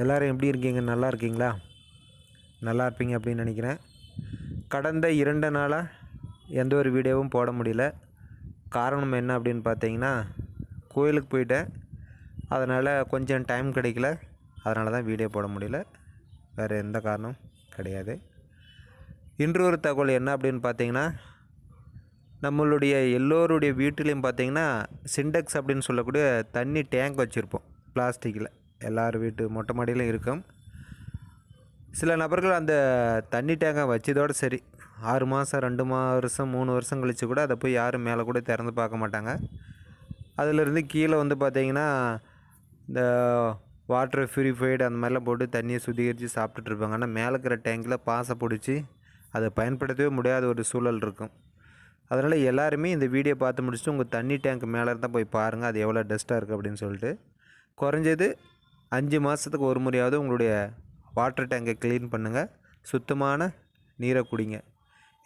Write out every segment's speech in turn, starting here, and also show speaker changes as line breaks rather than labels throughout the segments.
எல்லோரும் எப்படி இருக்கீங்க நல்லா இருக்கீங்களா நல்லா இருப்பீங்க அப்படின்னு நினைக்கிறேன் கடந்த இரண்டு நாளாக எந்த ஒரு வீடியோவும் போட முடியல காரணம் என்ன அப்படின்னு பார்த்தீங்கன்னா கோயிலுக்கு போயிட்டேன் அதனால் கொஞ்சம் டைம் கிடைக்கல அதனால தான் வீடியோ போட முடியல வேறு எந்த காரணம் கிடையாது இன்று ஒரு தகவல் என்ன அப்படின்னு பார்த்தீங்கன்னா நம்மளுடைய எல்லோருடைய வீட்டிலையும் பார்த்தீங்கன்னா சிண்டெக்ஸ் அப்படின்னு சொல்லக்கூடிய தண்ணி டேங்க் வச்சுருப்போம் பிளாஸ்டிக்கில் எல்லார் வீட்டு மொட்டை மாடியிலும் இருக்கும் சில நபர்கள் அந்த தண்ணி டேங்கை வச்சதோடு சரி ஆறு மாதம் ரெண்டு வருஷம் மூணு வருஷம் கழித்து கூட அதை போய் யாரும் மேலே கூட திறந்து பார்க்க மாட்டாங்க அதிலிருந்து கீழே வந்து பார்த்திங்கன்னா இந்த வாட்டர் ஃப்யூரிஃபைடு அந்த மாதிரிலாம் போட்டு தண்ணியை சுத்திகரித்து சாப்பிட்டுட்ருப்பாங்க ஆனால் மேலே இருக்கிற டேங்கில் பாசை பிடிச்சி அதை பயன்படுத்தவே முடியாத ஒரு சூழல் இருக்கும் அதனால் எல்லாருமே இந்த வீடியோ பார்த்து முடிச்சுட்டு உங்கள் தண்ணி டேங்க் மேலே இருந்தால் போய் பாருங்கள் அது எவ்வளோ டஸ்ட்டாக இருக்குது அப்படின்னு சொல்லிட்டு குறைஞ்சது அஞ்சு மாதத்துக்கு ஒரு முறையாவது உங்களுடைய வாட்டர் டேங்கை க்ளீன் பண்ணுங்கள் சுத்தமான நீரை குடிங்க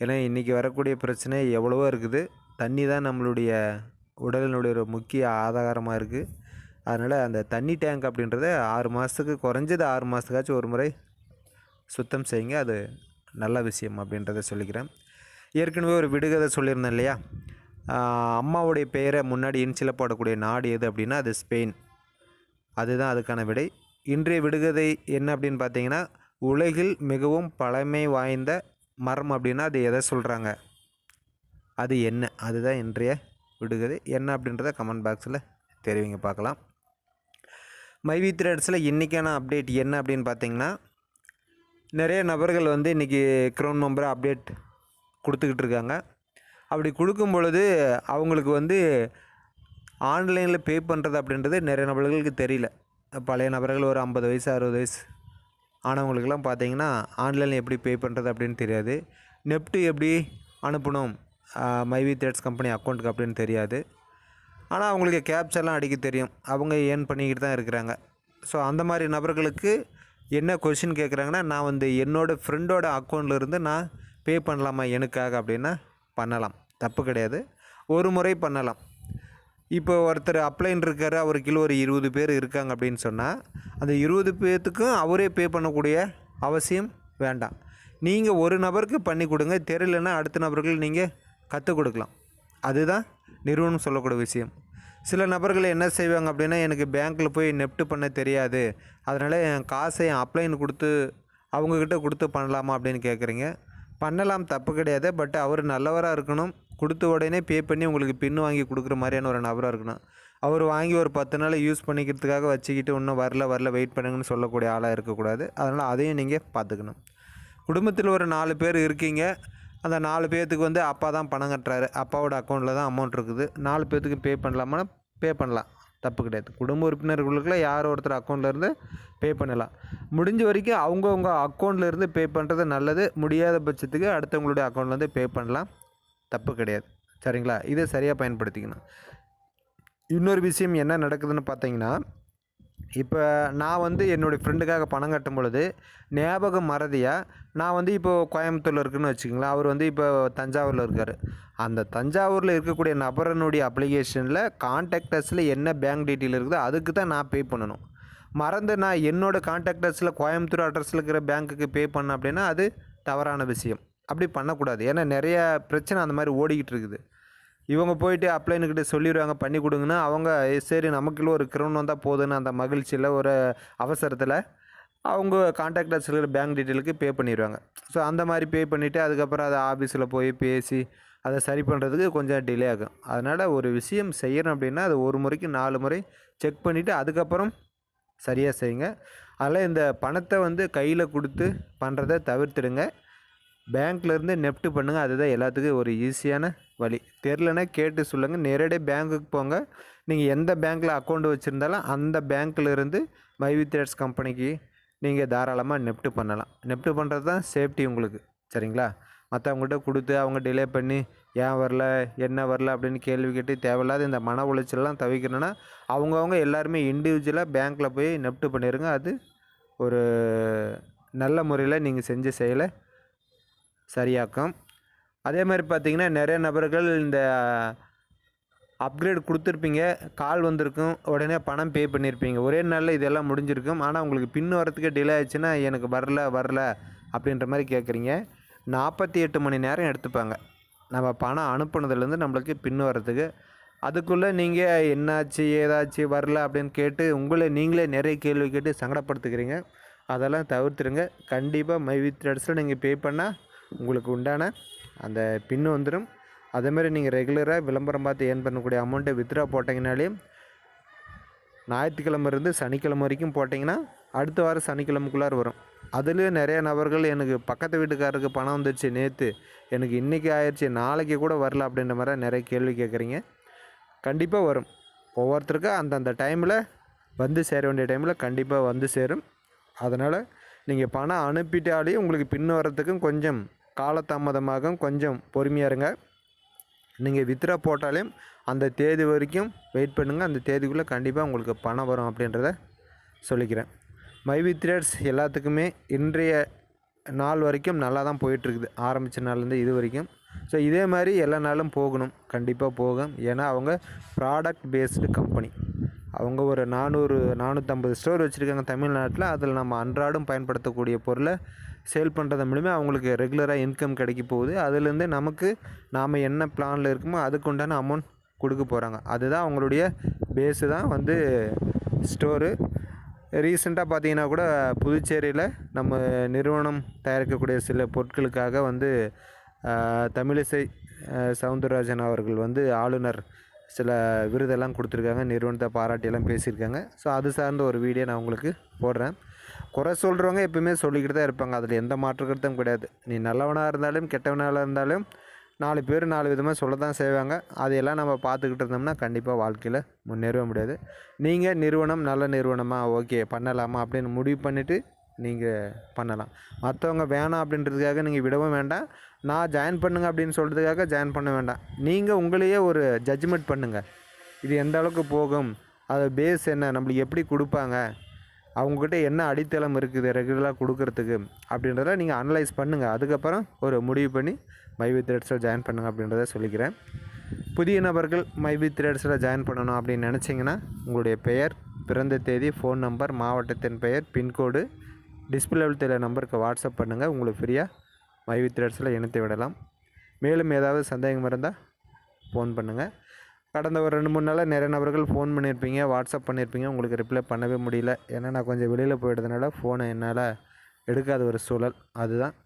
ஏன்னா இன்றைக்கி வரக்கூடிய பிரச்சனை எவ்வளவோ இருக்குது தண்ணி தான் நம்மளுடைய உடலினுடைய ஒரு முக்கிய ஆதாரமாக இருக்குது அதனால் அந்த தண்ணி டேங்க் அப்படின்றத ஆறு மாதத்துக்கு குறைஞ்சது ஆறு மாதத்துக்காச்சும் ஒரு முறை சுத்தம் செய்யுங்க அது நல்ல விஷயம் அப்படின்றத சொல்லிக்கிறேன் ஏற்கனவே ஒரு விடுகதை சொல்லியிருந்தேன் இல்லையா அம்மாவுடைய பெயரை முன்னாடி இன்சில போடக்கூடிய நாடு எது அப்படின்னா அது ஸ்பெயின் அதுதான் அதுக்கான விடை இன்றைய விடுகதை என்ன அப்படின்னு பார்த்தீங்கன்னா உலகில் மிகவும் பழமை வாய்ந்த மரம் அப்படின்னா அது எதை சொல்கிறாங்க அது என்ன அதுதான் இன்றைய விடுகதை என்ன அப்படின்றத கமெண்ட் பாக்ஸில் தெரிவிங்க பார்க்கலாம் மைவி த்ரெட்ஸில் இன்றைக்கான அப்டேட் என்ன அப்படின்னு பார்த்தீங்கன்னா நிறைய நபர்கள் வந்து இன்றைக்கி க்ரௌன் மெம்பரை அப்டேட் கொடுத்துக்கிட்டு இருக்காங்க அப்படி கொடுக்கும் பொழுது அவங்களுக்கு வந்து ஆன்லைனில் பே பண்ணுறது அப்படின்றது நிறைய நபர்களுக்கு தெரியல பழைய நபர்கள் ஒரு ஐம்பது வயசு அறுபது வயசு ஆனவங்களுக்கெல்லாம் பார்த்தீங்கன்னா ஆன்லைனில் எப்படி பே பண்ணுறது அப்படின்னு தெரியாது நெப்டு எப்படி அனுப்பணும் மைவி த்ரெட்ஸ் கம்பெனி அக்கௌண்ட்டுக்கு அப்படின்னு தெரியாது ஆனால் அவங்களுக்கு கேப்சர்லாம் அடிக்க தெரியும் அவங்க ஏர்ன் பண்ணிக்கிட்டு தான் இருக்கிறாங்க ஸோ அந்த மாதிரி நபர்களுக்கு என்ன கொஷின் கேட்குறாங்கன்னா நான் வந்து என்னோடய ஃப்ரெண்டோட அக்கௌண்ட்லேருந்து நான் பே பண்ணலாமா எனக்காக அப்படின்னா பண்ணலாம் தப்பு கிடையாது ஒரு முறை பண்ணலாம் இப்போ ஒருத்தர் அப்ளைன் இருக்கார் அவர் கீழே ஒரு இருபது பேர் இருக்காங்க அப்படின்னு சொன்னால் அந்த இருபது பேர்த்துக்கும் அவரே பே பண்ணக்கூடிய அவசியம் வேண்டாம் நீங்கள் ஒரு நபருக்கு பண்ணி கொடுங்க தெரியலன்னா அடுத்த நபர்கள் நீங்கள் கற்றுக் கொடுக்கலாம் அதுதான் நிறுவனம் சொல்லக்கூடிய விஷயம் சில நபர்கள் என்ன செய்வாங்க அப்படின்னா எனக்கு பேங்க்கில் போய் நெஃப்ட் பண்ண தெரியாது அதனால் என் காசை என் அப்ளைன் கொடுத்து அவங்கக்கிட்ட கொடுத்து பண்ணலாமா அப்படின்னு கேட்குறீங்க பண்ணலாம் தப்பு கிடையாது பட் அவர் நல்லவராக இருக்கணும் கொடுத்த உடனே பே பண்ணி உங்களுக்கு பின் வாங்கி கொடுக்குற மாதிரியான ஒரு நபராக இருக்கணும் அவர் வாங்கி ஒரு பத்து நாள் யூஸ் பண்ணிக்கிறதுக்காக வச்சுக்கிட்டு இன்னும் வரல வரல வெயிட் பண்ணுங்கன்னு சொல்லக்கூடிய ஆளாக இருக்கக்கூடாது அதனால் அதையும் நீங்கள் பார்த்துக்கணும் குடும்பத்தில் ஒரு நாலு பேர் இருக்கீங்க அந்த நாலு பேர்த்துக்கு வந்து அப்பா தான் பணம் கட்டுறாரு அப்பாவோட அக்கௌண்ட்டில் தான் அமௌண்ட் இருக்குது நாலு பேர்த்துக்கு பே பண்ணலாமா பே பண்ணலாம் தப்பு கிடையாது குடும்ப உறுப்பினர்களுக்குள்ள யார் ஒருத்தர் அக்கௌண்ட்லேருந்து பே பண்ணலாம் முடிஞ்ச வரைக்கும் அவங்கவுங்க அக்கௌண்ட்லேருந்து பே பண்ணுறது நல்லது முடியாத பட்சத்துக்கு அடுத்தவங்களுடைய அக்கௌண்ட்லேருந்து பே பண்ணலாம் தப்பு கிடையாது சரிங்களா இதை சரியாக பயன்படுத்திக்கணும் இன்னொரு விஷயம் என்ன நடக்குதுன்னு பார்த்தீங்கன்னா இப்போ நான் வந்து என்னுடைய ஃப்ரெண்டுக்காக பணம் கட்டும் பொழுது ஞாபகம் மறதியாக நான் வந்து இப்போ கோயம்புத்தூரில் இருக்குன்னு வச்சுக்கோங்களேன் அவர் வந்து இப்போ தஞ்சாவூரில் இருக்கார் அந்த தஞ்சாவூரில் இருக்கக்கூடிய நபரனுடைய அப்ளிகேஷனில் கான்டாக்டர்ஸில் என்ன பேங்க் டீட்டெயில் இருக்குதோ அதுக்கு தான் நான் பே பண்ணணும் மறந்து நான் என்னோடய கான்டாக்டர்ஸில் கோயம்புத்தூர் அட்ரஸில் இருக்கிற பேங்க்குக்கு பே பண்ணேன் அப்படின்னா அது தவறான விஷயம் அப்படி பண்ணக்கூடாது ஏன்னா நிறையா பிரச்சனை அந்த மாதிரி ஓடிக்கிட்டு இருக்குது இவங்க போயிட்டு அப்ளைனுக்கிட்ட சொல்லிடுவாங்க பண்ணி கொடுங்கன்னா அவங்க சரி நமக்குள்ள ஒரு கிரௌண்ட் வந்தால் போதுன்னு அந்த மகிழ்ச்சியில் ஒரு அவசரத்தில் அவங்க கான்டாக்டில் சிலர் பேங்க் டீட்டெயிலுக்கு பே பண்ணிடுவாங்க ஸோ அந்த மாதிரி பே பண்ணிவிட்டு அதுக்கப்புறம் அதை ஆஃபீஸில் போய் பேசி அதை சரி பண்ணுறதுக்கு கொஞ்சம் டிலே ஆகும் அதனால் ஒரு விஷயம் செய்கிறோம் அப்படின்னா அது ஒரு முறைக்கு நாலு முறை செக் பண்ணிவிட்டு அதுக்கப்புறம் சரியாக செய்யுங்க அதில் இந்த பணத்தை வந்து கையில் கொடுத்து பண்ணுறதை தவிர்த்துடுங்க பேங்க்லேருந்து நெஃப்ட் பண்ணுங்கள் அதுதான் எல்லாத்துக்கும் ஒரு ஈஸியான வழி தெரிலனா கேட்டு சொல்லுங்கள் நேரடியாக பேங்க்குக்கு போங்க நீங்கள் எந்த பேங்க்கில் அக்கௌண்ட் வச்சுருந்தாலும் அந்த பேங்க்லேருந்து மைவித்ரேட்ஸ் கம்பெனிக்கு நீங்கள் தாராளமாக நெஃப்ட் பண்ணலாம் நெஃப்ட் பண்ணுறது தான் சேஃப்டி உங்களுக்கு சரிங்களா மற்றவங்கள்ட்ட கொடுத்து அவங்க டிலே பண்ணி ஏன் வரல என்ன வரல அப்படின்னு கேள்வி கேட்டு தேவையில்லாத இந்த மன உளைச்சல்லாம் தவிக்கணுன்னா அவங்கவுங்க எல்லாருமே இண்டிவிஜுவலாக பேங்க்கில் போய் நெஃப்ட் பண்ணிடுங்க அது ஒரு நல்ல முறையில் நீங்கள் செஞ்ச செயலை சரியாக்கும் அதே மாதிரி பார்த்திங்கன்னா நிறைய நபர்கள் இந்த அப்கிரேட் கொடுத்துருப்பீங்க கால் வந்திருக்கும் உடனே பணம் பே பண்ணியிருப்பீங்க ஒரே நாளில் இதெல்லாம் முடிஞ்சிருக்கும் ஆனால் உங்களுக்கு பின் வரத்துக்கு டிலே ஆச்சுன்னா எனக்கு வரல வரல அப்படின்ற மாதிரி கேட்குறீங்க நாற்பத்தி எட்டு மணி நேரம் எடுத்துப்பாங்க நம்ம பணம் அனுப்புனதுலேருந்து நம்மளுக்கு பின் வரத்துக்கு அதுக்குள்ளே நீங்கள் என்னாச்சு ஏதாச்சு வரல அப்படின்னு கேட்டு உங்களை நீங்களே நிறைய கேள்வி கேட்டு சங்கடப்படுத்துக்கிறீங்க அதெல்லாம் தவிர்த்துருங்க கண்டிப்பாக வித் த்ரெட்ஸில் நீங்கள் பே பண்ணால் உங்களுக்கு உண்டான அந்த பின் வந்துடும் அதேமாதிரி நீங்கள் ரெகுலராக விளம்பரம் பார்த்து ஏர்ன் பண்ணக்கூடிய அமௌண்ட்டை வித்ரா போட்டிங்கனாலே ஞாயிற்றுக்கிழமை இருந்து சனிக்கிழமை வரைக்கும் போட்டிங்கன்னா அடுத்த வாரம் சனிக்கிழமைக்குள்ளார் வரும் அதுலேயும் நிறைய நபர்கள் எனக்கு பக்கத்து வீட்டுக்காரருக்கு பணம் வந்துடுச்சு நேற்று எனக்கு இன்றைக்கி ஆயிடுச்சு நாளைக்கு கூட வரல அப்படின்ற மாதிரி நிறைய கேள்வி கேட்குறீங்க கண்டிப்பாக வரும் ஒவ்வொருத்தருக்கும் அந்தந்த டைமில் வந்து சேர வேண்டிய டைமில் கண்டிப்பாக வந்து சேரும் அதனால் நீங்கள் பணம் அனுப்பிட்டாலே உங்களுக்கு பின் வரத்துக்கும் கொஞ்சம் காலதாமதமாகும் கொஞ்சம் பொறுமையாக இருங்க நீங்கள் வித்ரா போட்டாலே அந்த தேதி வரைக்கும் வெயிட் பண்ணுங்கள் அந்த தேதிக்குள்ளே கண்டிப்பாக உங்களுக்கு பணம் வரும் அப்படின்றத சொல்லிக்கிறேன் மை வித்ரேட்ஸ் எல்லாத்துக்குமே இன்றைய நாள் வரைக்கும் நல்லா தான் போயிட்டுருக்குது ஆரம்பித்த நாள்லேருந்து இது வரைக்கும் ஸோ இதே மாதிரி எல்லா நாளும் போகணும் கண்டிப்பாக போகும் ஏன்னா அவங்க ப்ராடக்ட் பேஸ்டு கம்பெனி அவங்க ஒரு நானூறு நானூற்றம்பது ஸ்டோர் வச்சுருக்காங்க தமிழ்நாட்டில் அதில் நம்ம அன்றாடம் பயன்படுத்தக்கூடிய பொருளை சேல் பண்ணுறது மூலிமா அவங்களுக்கு ரெகுலராக இன்கம் கிடைக்க போகுது அதுலேருந்து நமக்கு நாம் என்ன பிளானில் இருக்குமோ அதுக்குண்டான அமௌண்ட் கொடுக்க போகிறாங்க அதுதான் அவங்களுடைய பேஸு தான் வந்து ஸ்டோரு ரீசெண்டாக பார்த்தீங்கன்னா கூட புதுச்சேரியில் நம்ம நிறுவனம் தயாரிக்கக்கூடிய சில பொருட்களுக்காக வந்து தமிழிசை சவுந்தரராஜன் அவர்கள் வந்து ஆளுநர் சில விருதெல்லாம் கொடுத்துருக்காங்க நிறுவனத்தை பாராட்டியெல்லாம் பேசியிருக்காங்க ஸோ அது சார்ந்த ஒரு வீடியோ நான் உங்களுக்கு போடுறேன் குறை சொல்கிறவங்க எப்பவுமே சொல்லிக்கிட்டு தான் இருப்பாங்க அதில் எந்த மாற்று கருத்தும் கிடையாது நீ நல்லவனாக இருந்தாலும் கெட்டவனாக இருந்தாலும் நாலு பேர் நாலு விதமாக சொல்ல தான் செய்வாங்க அதையெல்லாம் நம்ம பார்த்துக்கிட்டு இருந்தோம்னா கண்டிப்பாக வாழ்க்கையில் முன்னேறவே முடியாது நீங்கள் நிறுவனம் நல்ல நிறுவனமாக ஓகே பண்ணலாமா அப்படின்னு முடிவு பண்ணிவிட்டு நீங்கள் பண்ணலாம் மற்றவங்க வேணாம் அப்படின்றதுக்காக நீங்கள் விடவும் வேண்டாம் நான் ஜாயின் பண்ணுங்க அப்படின்னு சொல்கிறதுக்காக ஜாயின் பண்ண வேண்டாம் நீங்கள் உங்களையே ஒரு ஜட்ஜ்மெண்ட் பண்ணுங்கள் இது எந்த அளவுக்கு போகும் அதை பேஸ் என்ன நம்மளுக்கு எப்படி கொடுப்பாங்க அவங்கக்கிட்ட என்ன அடித்தளம் இருக்குது ரெகுலராக கொடுக்கறதுக்கு அப்படின்றத நீங்கள் அனலைஸ் பண்ணுங்கள் அதுக்கப்புறம் ஒரு முடிவு பண்ணி மைவி த்ரெட்ஸில் ஜாயின் பண்ணுங்கள் அப்படின்றத சொல்லிக்கிறேன் புதிய நபர்கள் மைவி த்ரெட்ஸில் ஜாயின் பண்ணணும் அப்படின்னு நினச்சிங்கன்னா உங்களுடைய பெயர் பிறந்த தேதி ஃபோன் நம்பர் மாவட்டத்தின் பெயர் பின்கோடு டிஸ்பிளே தெரிய நம்பருக்கு வாட்ஸ்அப் பண்ணுங்கள் உங்களுக்கு ஃப்ரீயாக மைவி த்ரெட்ஸில் இணைத்து விடலாம் மேலும் ஏதாவது சந்தேகம் இருந்தால் ஃபோன் பண்ணுங்கள் கடந்த ஒரு ரெண்டு மூணு நாளாக நிறைய நபர்கள் ஃபோன் பண்ணியிருப்பீங்க வாட்ஸ்அப் பண்ணியிருப்பீங்க உங்களுக்கு ரிப்ளை பண்ணவே முடியல ஏன்னா நான் கொஞ்சம் வெளியில் போயிட்டதுனால ஃபோனை என்னால் எடுக்காத ஒரு சூழல் அதுதான்